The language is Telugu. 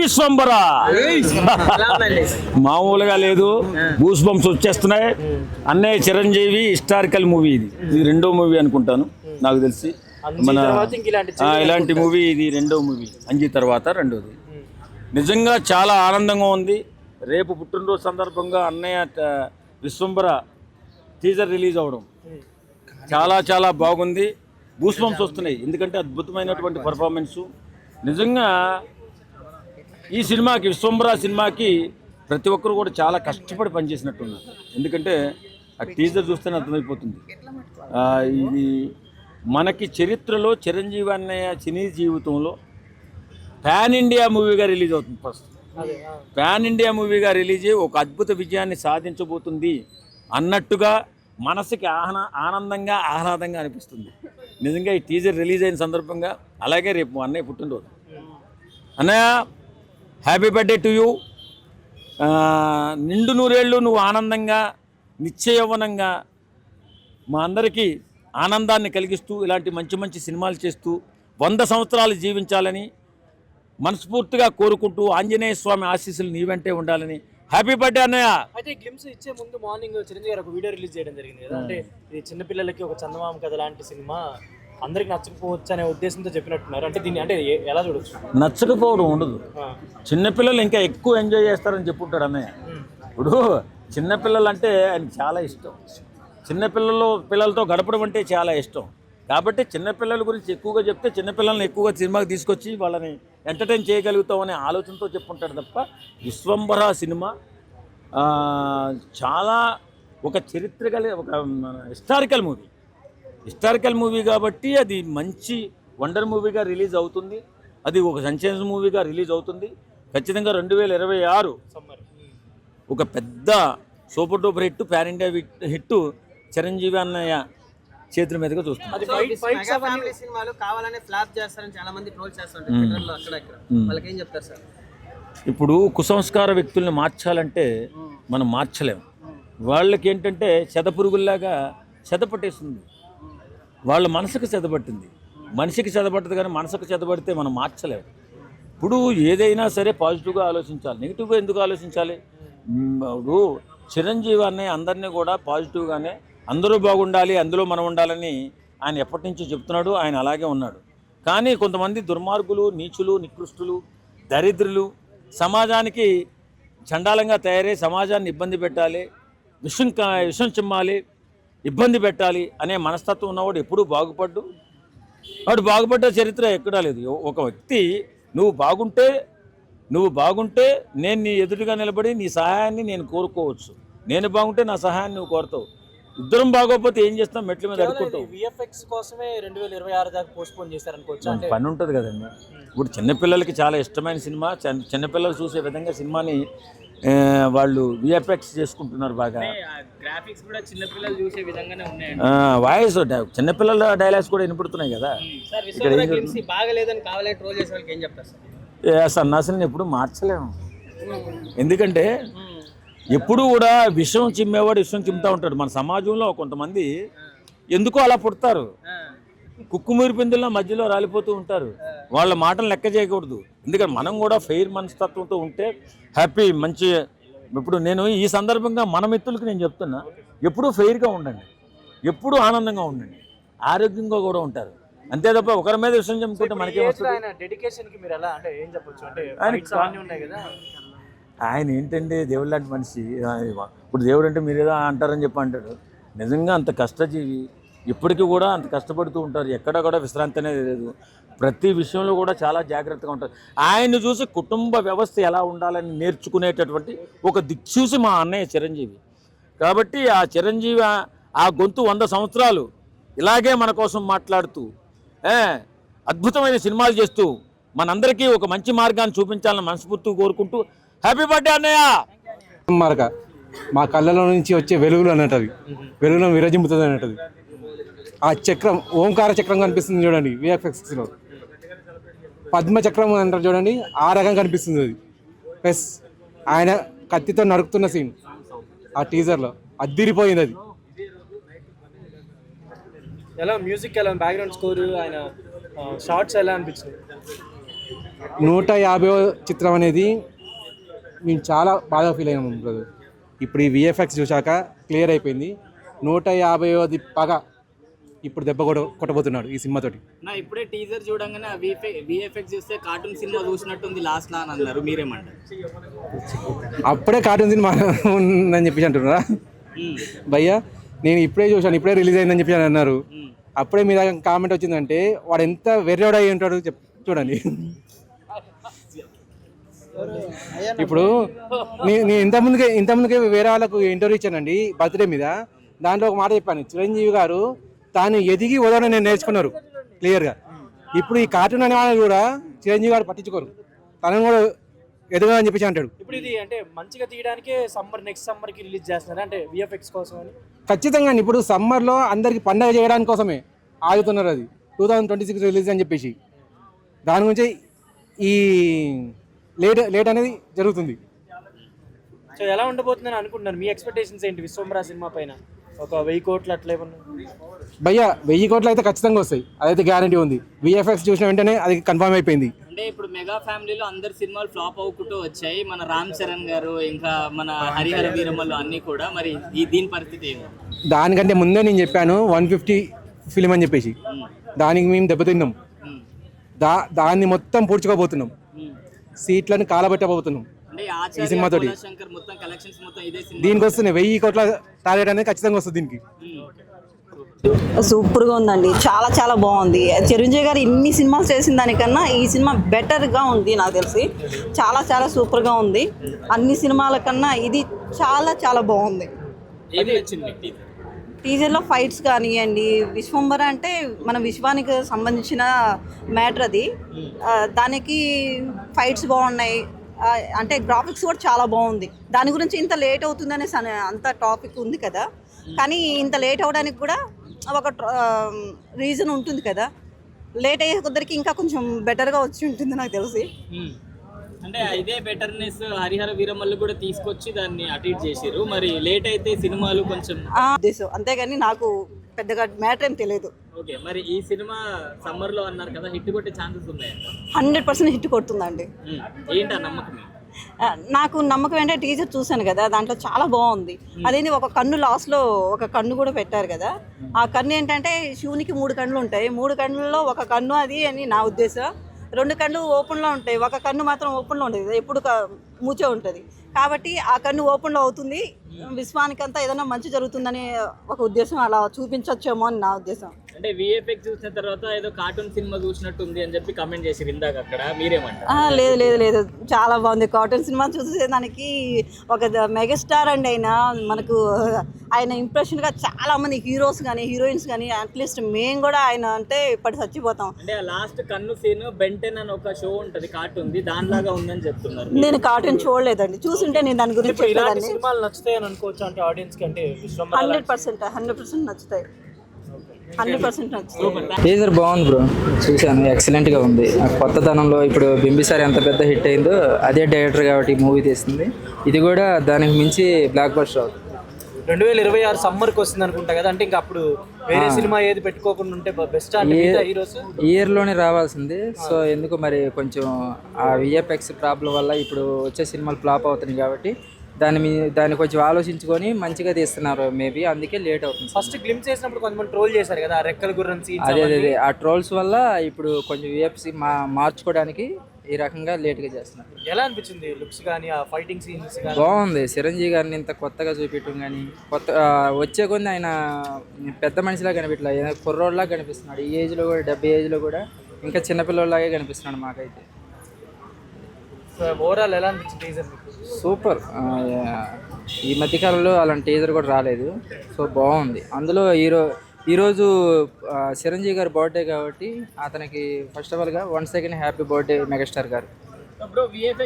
విశ్వంబర. మామూలుగా లేదు. గూస్ బంప్స్ వచ్చేస్తున్నాయి. అన్నయ్య చిరంజీవి హిస్టారికల్ మూవీ ఇది. ఇది రెండో మూవీ అనుకుంటాను నాకు తెలిసి. మన ఇలాంటి మూవీ ఇది రెండో మూవీ. అంజీ తర్వాత రెండోది. నిజంగా చాలా ఆనందంగా ఉంది. రేపు పుట్టినరోజు సందర్భంగా అన్నయ్య విశ్వంబర టీజర్ రిలీజ్ అవడం. చాలా చాలా బాగుంది. గూస్ బంప్స్ వస్తున్నాయి. ఎందుకంటే అద్భుతమైనటువంటి పర్ఫార్మెన్సు నిజంగా ఈ సినిమాకి విశ్వంబర సినిమాకి ప్రతి ఒక్కరు కూడా చాలా కష్టపడి పనిచేసినట్టున్నారు. ఎందుకంటే ఆ టీజర్ చూస్తేనే అర్థమైపోతుంది. ఇది మనకి చరిత్రలో చిరంజీవి అన్నయ్య సినీ జీవితంలో పాన్ ఇండియా మూవీగా రిలీజ్ అవుతుంది ఫస్ట్. పాన్ ఇండియా మూవీగా రిలీజ్ అయ్యి ఒక అద్భుత విజయాన్ని సాధించబోతుంది అన్నట్టుగా మనసుకి ఆహ్నా ఆనందంగా ఆహ్లాదంగా అనిపిస్తుంది. నిజంగా ఈ టీజర్ రిలీజ్ అయిన సందర్భంగా అలాగే రేపు అన్నయ్య పుట్టినరోజు. అన్నయ్య హ్యాపీ బర్త్డే టు యూ. నిండు నూరేళ్ళు నువ్వు ఆనందంగా నిత్యయవనంగా మా అందరికీ ఆనందాన్ని కలిగిస్తూ ఇలాంటి మంచి మంచి సినిమాలు చేస్తూ వంద సంవత్సరాలు జీవించాలని మనస్ఫూర్తిగా కోరుకుంటూ ఆంజనేయ స్వామి ఆశీస్సులు నీ వెంటే ఉండాలని. హ్యాపీ బర్త్డే అన్నయ్య. అయితే గ్లిమ్స్ ఇచ్చే ముందు మార్నింగ్ చిరంజీవి గారు ఒక వీడియో రిలీజ్ చేయడం జరిగింది కదా. అంటే ఇది చిన్నపిల్లలకి ఒక చందమామ కథ లాంటి సినిమా. అందరికి నచ్చకపోవచ్చు అనే ఉద్దేశంతో చెప్పినట్టున్నారు. అంటే దీన్ని అంటే ఎలా చూడొచ్చు? నచ్చకపోవడం ఉండదు. చిన్నపిల్లలు ఇంకా ఎక్కువ ఎంజాయ్ చేస్తారని చెప్పుంటాడు అన్నయ్య. ఇప్పుడు చిన్నపిల్లలు అంటే ఆయన చాలా ఇష్టం. చిన్నపిల్లలు పిల్లలతో గడపడం అంటే చాలా ఇష్టం. కాబట్టి చిన్నపిల్లల గురించి ఎక్కువగా చెప్తే చిన్నపిల్లల్ని ఎక్కువగా సినిమాకి తీసుకొచ్చి వాళ్ళని ఎంటర్టైన్ చేయగలుగుతాం అనే ఆలోచనతో చెప్పుంటాడు తప్ప విశ్వంబర సినిమా చాలా ఒక చరిత్ర ఒక హిస్టారికల్ మూవీ హిస్టారికల్ మూవీ కాబట్టి అది మంచి వండర్ మూవీగా రిలీజ్ అవుతుంది. అది ఒక సన్సెన్స్ మూవీగా రిలీజ్ అవుతుంది. ఖచ్చితంగా రెండు వేల ఇరవై ఆరు సమ్మర్. ఒక పెద్ద super duper hit pan India hit- hit Chiranjeevi అన్నయ్య చేతుల మీదుగా చూస్తుంది అది సో ఫైట్ మెగా ఫైట్స్ అవన్నీ ఫ్యామిలీ సినిమాలు కావాలనే ఫ్లాప్ చేస్తారని చాలా మంది ట్రోల్ చేస్తుంటారు ట్విట్టర్లో అక్కడ ఇక్కడ. వాళ్ళకి ఏం చెప్తారు సార్? ఇప్పుడు కుసంస్కార వ్యక్తుల్ని మార్చాలంటే మనం మార్చలేం. వాళ్ళకి ఏంటంటే చెదపురుగుల్లాగా చెదపట్టేస్తుంది వాళ్ళ మనసుకు చెదబట్టింది. మనిషికి చెదబట్టదు కానీ మనసుకు చెదపడితే మనం మార్చలేము ఇప్పుడు ఏదైనా సరే పాజిటివ్గా ఆలోచించాలి. నెగిటివ్గా ఎందుకు ఆలోచించాలి? ఇప్పుడు చిరంజీవి అనే అందరినీ కూడా పాజిటివ్గానే అందరూ బాగుండాలి అందులో మనం ఉండాలని ఆయన ఎప్పటి నుంచో చెప్తున్నాడు ఆయన అలాగే ఉన్నాడు. కానీ కొంతమంది దుర్మార్గులు నీచులు నికృష్టులు దరిద్రులు సమాజానికి చండాలంగా తయారై సమాజాన్ని ఇబ్బంది పెట్టాలి విషం విషం చిమ్మాలి ఇబ్బంది పెట్టాలి అనే మనస్తత్వం ఉన్నవాడు ఎప్పుడూ బాగుపడ్డు. వాడు బాగుపడ్డ చరిత్ర ఎక్కడా లేదు. ఒక వ్యక్తి నువ్వు బాగుంటే నువ్వు బాగుంటే నేను నీ ఎదురుగా నిలబడి నీ సహాయాన్ని నేను కోరుకోవచ్చు. నేను బాగుంటే నా సహాయాన్ని నువ్వు కోరుతావు. ఇద్దరం బాగోకపోతే ఏం చేస్తాం? మెట్ల మీద విఎఫ్ఎక్స్ కోసమే రెండు వేల ఇరవై ఆరు దాకా పోన్ చేశారు అనుకోవచ్చు అంటే? పని ఉంటుంది కదండి. ఇప్పుడు చిన్నపిల్లలకి చాలా ఇష్టమైన సినిమా చిన్న- చిన్నపిల్లలు చూసే విధంగా సినిమాని వాళ్ళు విఎఫ్ఎక్స్ చేసుకుంటున్నారు బాగా. గ్రాఫిక్స్ కూడా చిన్నపిల్లలు చూసే విధంగానే వాయిస్ చిన్నపిల్లల డైలాగ్స్ కూడా వినపడుతున్నాయి కదా. గ్లిమ్స్ బాగలేదని కావాలని ట్రోల్ చేసే వాళ్ళకి ఏం చెప్తారు సార్? సన్నాసులను ఎప్పుడు మార్చలేము. ఎందుకంటే ఎప్పుడు కూడా విషం చిమ్మేవాడు విషం చిమ్ముతూ ఉంటాడు. మన సమాజంలో కొంతమంది ఎందుకో అలా పుడతారు. కుక్కుమూరి పిందుల్లో మధ్యలో రాలిపోతూ ఉంటారు. వాళ్ళ మాటలు లెక్క చేయకూడదు. ఎందుకంటే మనం కూడా ఫెయిర్ మనస్తత్వంతో ఉంటే హ్యాపీ మంచి. ఇప్పుడు నేను ఈ సందర్భంగా మన మిత్రులకి నేను చెప్తున్నా ఎప్పుడూ ఫెయిర్గా ఉండండి. ఎప్పుడూ ఆనందంగా ఉండండి. ఆరోగ్యంగా కూడా ఉంటారు. అంతే తప్ప ఒకరి మీద విషయం చెప్పుకుంటే మనకేం వస్తుంది? ఆయన ఏంటండి ఏంటంటే దేవుడు లాంటి మనిషి. ఇప్పుడు దేవుడు అంటే మీరు ఏదో అంటారని చెప్పి అంటాడు. నిజంగా అంత కష్టజీవి ఇప్పటికీ కూడా అంత కష్టపడుతూ ఉంటారు. ఎక్కడ కూడా విశ్రాంతి అనేది లేదు. ప్రతి విషయంలో కూడా చాలా జాగ్రత్తగా ఉంటారు. ఆయన్ని చూసి కుటుంబ వ్యవస్థ ఎలా ఉండాలని నేర్చుకునేటటువంటి ఒక దిక్సూసి మా అన్నయ్య చిరంజీవి. కాబట్టి ఆ చిరంజీవి ఆ- గొంతు వంద సంవత్సరాలు ఇలాగే మన కోసం మాట్లాడుతూ అద్భుతమైన సినిమాలు చేస్తూ మనందరికీ ఒక మంచి మార్గాన్ని చూపించాలని మనస్ఫూర్తిగా కోరుకుంటూ హ్యాపీ బర్త్డే అన్నయ్య. మార్గ మా కళ్ళలో నుంచి వచ్చే వెలుగులు అన్నట్టు వెలుగులో విరజిమ్ముతుంది అన్నట్టు ఆ చక్రం ఓంకార చక్రం కనిపిస్తుంది చూడండి విఎఫ్ఎక్స్లో పద్మ చక్రం అంటారు చూడండి ఆ రకం కనిపిస్తుంది అది. ప్లస్ ఆయన కత్తితో నరుకుతున్న సీన్ ఆ టీజర్లో అద్దిరిపోయింది అది. ఎలా మ్యూజిక్ ఎలా బ్యాక్గ్రౌండ్ స్కోర్ ఆయన షార్ట్స్ ఎలా అనిపించింది? నూట యాభై చిత్రం అనేది మేము చాలా బాగా ఫీల్ అయినాము బ్రదర్. ఇప్పుడు ఈ విఎఫ్ఎక్స్ చూశాక క్లియర్ అయిపోయింది. నూట యాభైవది పగ ఇప్పుడు దెబ్బ కొట్ట కొట్టబోతున్నాడు ఈ సినిమాతోటి నా ఇప్పుడే టీజర్ చూడంగానే విఎఫ్ఎక్స్ చూస్తే కార్టూన్ సినిమా చూసినట్టుంది లాస్ట్ లా అని అన్నారు. మీరేమంటారు? అప్పుడే కార్టూన్ సినిమా ఉందని చెప్పేసి అంటున్నారా? భయ్యా నేను ఇప్పుడే చూశాను ఇప్పుడే రిలీజ్ అయిందని చెప్పి అన్నారు. అప్పుడే మీ కామెంట్ వచ్చిందంటే వాడు ఎంత వెర్రవాడు అయి ఉంటాడు చెప్ చూడండి. ఇప్పుడు నేను ఇంతకుముందుకే ఇంతకుముందుకే వేరే వాళ్ళకు ఇంటర్వ్యూ ఇచ్చానండి బర్త్డే మీద. దాంట్లో ఒక మాట చెప్పాను చిరంజీవి గారు తాను ఎదిగి వదలని నేను నేర్చుకున్నారు క్లియర్గా ఇప్పుడు ఈ కార్టూన్ అనే వాళ్ళు కూడా చిరంజీవి గారు పట్టించుకోరు. తనను కూడా ఎదగదని చెప్పేసి అంటాడు. ఇప్పుడు ఇది అంటే మంచిగా తీయడానికే సమ్మర్ నెక్స్ట్ సమ్మర్కి రిలీజ్ చేస్తున్నారు? అంటే విఎఫ్ఎక్స్ కోసం అని. ఖచ్చితంగా. ఇప్పుడు సమ్మర్లో అందరికి పండగ చేయడానికి కోసమే ఆగుతున్నారు అది. Two thousand twenty six release అని చెప్పేసి. దాని గురించి ఈ లేట్ లేట్ అనేది జరుగుతుంది. సో ఎలా ఉండబోతుందని అనుకుంటున్నారు? మీ ఎక్స్పెక్టేషన్స్ ఏంటి విశ్వంబరా సినిమా పైన? ఒక వెయ్యి కోట్లు అట్లా ఏమన్నా? భయ్య వెయ్యి కోట్లు అయితే ఖచ్చితంగా వస్తాయి. అదైతే గ్యారంటీ ఉంది. విఎఫ్ఎక్స్ చూసిన వెంటనే అది కన్ఫర్మ్ అయిపోయింది. అంటే ఇప్పుడు మెగా ఫ్యామిలీలో అందరు సినిమాలు ఫ్లాప్ అవ్వకుంటూ వచ్చాయి. మన రామ్ చరణ్ గారు ఇంకా మన హరిహర వీరమ్మలు అన్ని కూడా. మరి ఈ దీని పరిస్థితి ఏంటి? దానికంటే ముందే నేను చెప్పాను వన్ ఫిఫ్టీ ఫిలిం అని చెప్పేసి. దానికి మేము దెబ్బతిన్నాం. దా దాన్ని మొత్తం పూడ్చుకోబోతున్నాం. సీట్లను కాలబెట్టబోతున్నాం. అంటే ఈ ఆచార్య సినిమాతోటి. శంకర్ మొత్తం కలెక్షన్స్ మొత్తం ఇదే సినిమా. దీనికి వస్తున్నాయి వెయ్యి కోట్ల టార్గెట్ అనేది ఖచ్చితంగా వస్తుంది దీనికి. సూపర్గా ఉందండి. చాలా చాలా బాగుంది. చిరంజీవి గారు ఇన్ని సినిమాలు చేసిన దానికన్నా ఈ సినిమా బెటర్గా ఉంది నాకు తెలిసి. చాలా చాలా సూపర్గా ఉంది. అన్ని సినిమాల కన్నా ఇది చాలా చాలా బాగుంది. టీజర్లో ఫైట్స్ కానివ్వండి విశ్వంబర అంటే మన విశ్వానికి సంబంధించిన మ్యాటర్ అది. దానికి ఫైట్స్ బాగున్నాయి. అంటే గ్రాఫిక్స్ కూడా చాలా బాగుంది. దాని గురించి ఇంత లేట్ అవుతుంది అనేసి అంత టాపిక్ ఉంది కదా. కానీ ఇంత లేట్ అవడానికి కూడా ఒక రీజన్ ఉంటుంది కదా. లేట్ అయ్యే కొద్దరికి ఇంకా కొంచెం బెటర్గా వచ్చి ఉంటుంది నాకు తెలిసి. అంటే ఇదే బెటర్నెస్ హరిహర వీరమ్మలు కూడా తీసుకొచ్చి దాన్ని అటు ఇటు చేసిర్రు. మరి లేట్ అయితే సినిమాలు కొంచెం ఉద్దేశం అంతేగాని నాకు పెద్దగా మ్యాటర్ ఏం తెలియదు. ఓకే మరి ఈ సినిమా సమ్మర్లో అన్నారు కదా హిట్ కొట్టే ఛాన్సెస్ ఉన్నాయంట హండ్రెడ్ పర్సెంట్ హిట్ కొడుతుందండి. మ్మ్. ఏంటి నమ్మకం? నాకు నమ్మకం ఏంటంటే టీజర్ చూశాను కదా దాంట్లో చాలా బాగుంది. అదేంటి ఒక కన్ను లాస్ట్లో ఒక కన్ను కూడా పెట్టారు కదా. ఆ కన్ను ఏంటంటే శివునికి మూడు కన్నులు ఉంటాయి. మూడు కన్నుల్లో ఒక కన్ను అది అని నా ఉద్దేశం. రెండు కళ్ళు ఓపెన్లో ఉంటాయి. ఒక కన్ను మాత్రం ఓపెన్లో ఉంటుంది ఎప్పుడు మూచే ఉంటుంది. కాబట్టి ఆ కన్ను ఓపెన్లో అవుతుంది. విశ్వానికంతా ఏదైనా మంచి జరుగుతుందనే ఒక ఉద్దేశం అలా చూపించవచ్చేమో అని నా ఉద్దేశం. అంటే విఎఫ్ఎక్స్ చూసిన తర్వాత ఏదో కార్టూన్ సినిమా చూసినట్టు ఉంది అని చెప్పి కమెంట్ చేసి ఇందాక అక్కడ. మీరేమంటారు? లేదు లేదు లేదు. చాలా బాగుంది. కాటన్ సినిమా చూసేదానికి ఒక మెగాస్టార్ అండి ఆయన మనకు ఆయన ఇంప్రెషన్గా చాలా మంది హీరోస్ కానీ హీరోయిన్స్ కానీ అట్లీస్ట్ మేము కూడా ఆయన అంటే ఇప్పటి చచ్చిపోతాం. అంటే ఆ లాస్ట్ కన్ను సీన్ బెంటెన్ అని ఒక షో ఉంటది కార్టూన్ది. దానిలాగా ఉందని చెప్తున్నారు. నేను కార్టూన్ చూడలేదండి. చూసుంటే నేను దాని గురించి సినిమాలు నచ్చుతాయి అని అనుకోవచ్చు అంటే ఆడియన్స్కి అంటే Vishwambhara hundred percent hundred percent నచ్చుతాయి. టీజర్ బాగుంది బ్రో. చూశాను. ఎక్సలెంట్గా ఉంది. ఆ కొత్తదనంలో ఇప్పుడు బింబిసార్ ఎంత పెద్ద హిట్ అయిందో అదే డైరెక్టర్ కాబట్టి మూవీ తీస్తుంది ఇది కూడా దానికి మించి బ్లాక్ బస్టర్ అవుతుంది రెండు వేల ఇరవై ఆరు సమ్మర్కి వస్తుంది అనుకుంటా కదా? అంటే ఇంకా అప్పుడు వేరే సినిమా ఏది పెట్టుకోకుండా ఉంటే బెస్ట్ హీరోస్ ఇయర్లోనే రావాల్సింది. సో ఎందుకు మరి కొంచెం ఆ విఎఫ్ఎక్స్ ప్రాబ్లం వల్ల ఇప్పుడు వచ్చే సినిమాలు ఫ్లాప్ అవుతున్నాయి కాబట్టి దాని మీ దాన్ని కొంచెం ఆలోచించుకొని మంచిగా తీస్తున్నారు మేబీ అందుకే లేట్ అవుతుంది. ఫస్ట్ గ్లిమ్స్ చేసినప్పుడు కొంతమంది ట్రోల్ చేశారు కదా ఆ రెక్కల గుర్రం సీన్స్ అదే అదే ఆ ట్రోల్స్ వల్ల ఇప్పుడు కొంచెం విఎఫ్సి మా మార్చుకోవడానికి ఈ రకంగా లేట్గా చేస్తున్నారు. ఎలా అనిపించింది లుక్స్ కానీ ఆ ఫైటింగ్ సీన్స్ బాగుంది. చిరంజీవి గారిని ఇంత కొత్తగా చూపించడం కానీ కొత్త వచ్చే కొన్ని ఆయన పెద్ద మనిషిలా కనిపించలే ఆయన కుర్రోడ్లా కనిపిస్తున్నాడు. ఈ ఏజ్లో కూడా డెబ్బై ఏజ్లో కూడా ఇంకా చిన్నపిల్లలాగే కనిపిస్తున్నాడు మాకైతే. ఓవరాల్ ఎలా అనిపించింది టీజర్ సూపర్ ఈ మధ్యకాలంలో అలాంటి టీజర్ కూడా రాలేదు. సో బాగుంది. అందులో ఈరో ఈరోజు చిరంజీవి గారి బర్త్డే కాబట్టి అతనికి first of ఆల్గా one second happy birthday megastar గారు.